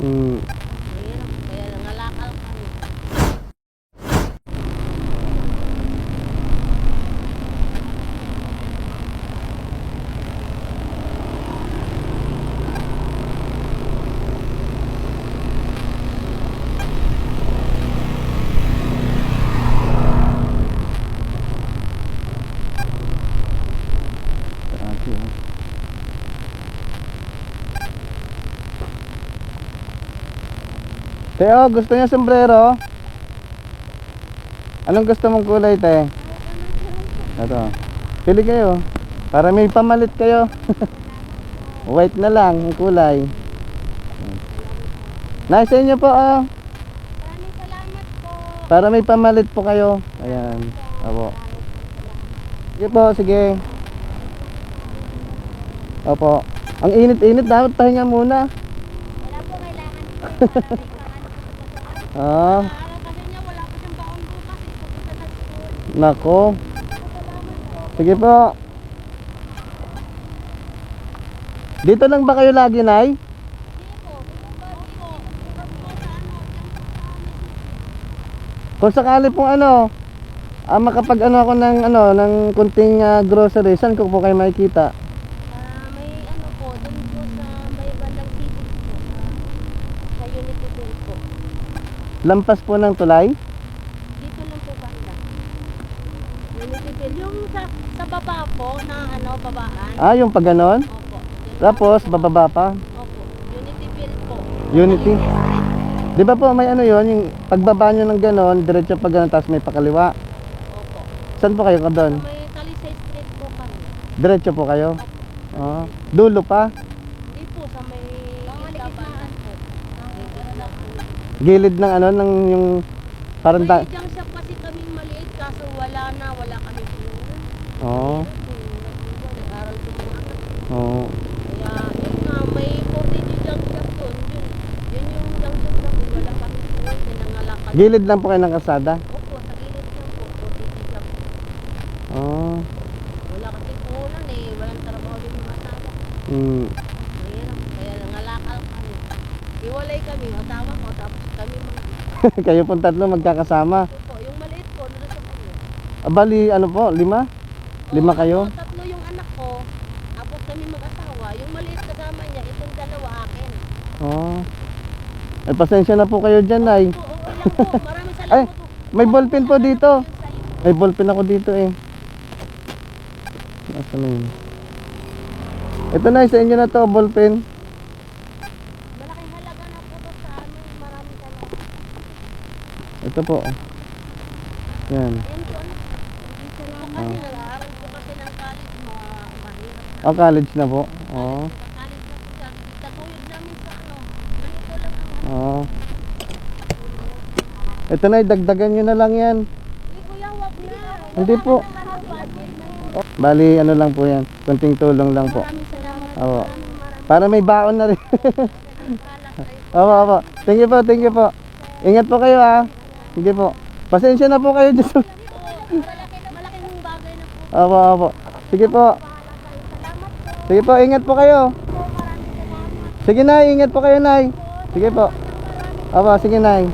Mm. Teo, gusto niya sombrero? Anong gusto mong kulay, te? Ito. Pili kayo. Para may pamalit kayo. White na lang ang kulay. Nasa inyo po, oh. Maraming salamat po. Para may pamalit po kayo. Ayan. Opo. Sige po, sige. Opo. Ang init-init, dapat pahinga muna. Wala po kailangan po. Para may pang- ano po Ah, nako. Sige po. Dito lang ba kayo lagi, Nay? Kung sakali pong ano, ah, makapag ano ako ng ano, ng kunting ah, grocery, saan ko po kayo makikita? Ah, may ano po, po sa may bandang tibig po. Sa, sa Bill po. Lampas po ng tulay? Dito lang po banda. Yung sa, sa baba po, na ano, babaan. Ah, yung pag ganon? Opo. Tapos, bababa pa? Opo. Unity Bill po. Unity? Di ba po may ano yon yung pagbaba nyo ng ganon, diretso pag ganon, tapos may pakaliwa. Opo. Saan po kayo ka Sa doon? may Talisay Street po kami. Diretso po kayo? Oh. Dulo pa? Hindi po, sa may gitnaan po. Gilid ng ano, ng yung parang May da- junction kasi kami maliit kaso wala na, wala kami po. Oo. Aral ko po. Oo. Kaya, yun nga, may 40 junction po. Yun, yun yung junction na po. Wala kami. Gilid lang po kayo ng kalsada? Opo, sa gilid lang po. 40 junction po. Oo. Wala kasi po ulan eh. Walang trabaho din mga asawa. Mm. Mahirap. Kaya nangalakal kami. Iwalay kami. Asawa ko. Tapos kami mga. kayo pong tatlo magkakasama. Opo, yung maliit po. Doon sa kanya. Ah, Bali, ano po, lima? Lima Oo, kayo? tatlo- Tatlo yung anak ko. Tapos kami mag-asawa. Yung maliit kasama niya. Itong dalawa akin. Oo. Ay, pasensya na po kayo dyan, ay. Oo, okay lang po. Maraming salamat Ay, po. may ballpen po dito. May ballpen ako dito eh. Nasaan na yun? Ito na, sa inyo na to, ballpen. Ito po. Yan. College. Oh, college na po. Oo. College na po. Ganito lang ang Oo. Ito na, dagdagan nyo na lang yan. Hindi po. Bali, ano lang po yan. Kunting tulong lang po. Oo. Para may baon na rin. Opo, opo. Thank you po, thank you po. Ingat po kayo ha. Sige po. Pasensya na po kayo na malaking bagay na po. Opo, opo. Sige po. Salamat po. Sige po, ingat po kayo. Sige na, ingat po kayo, Nay. Sige po. Opo, sige, Nay.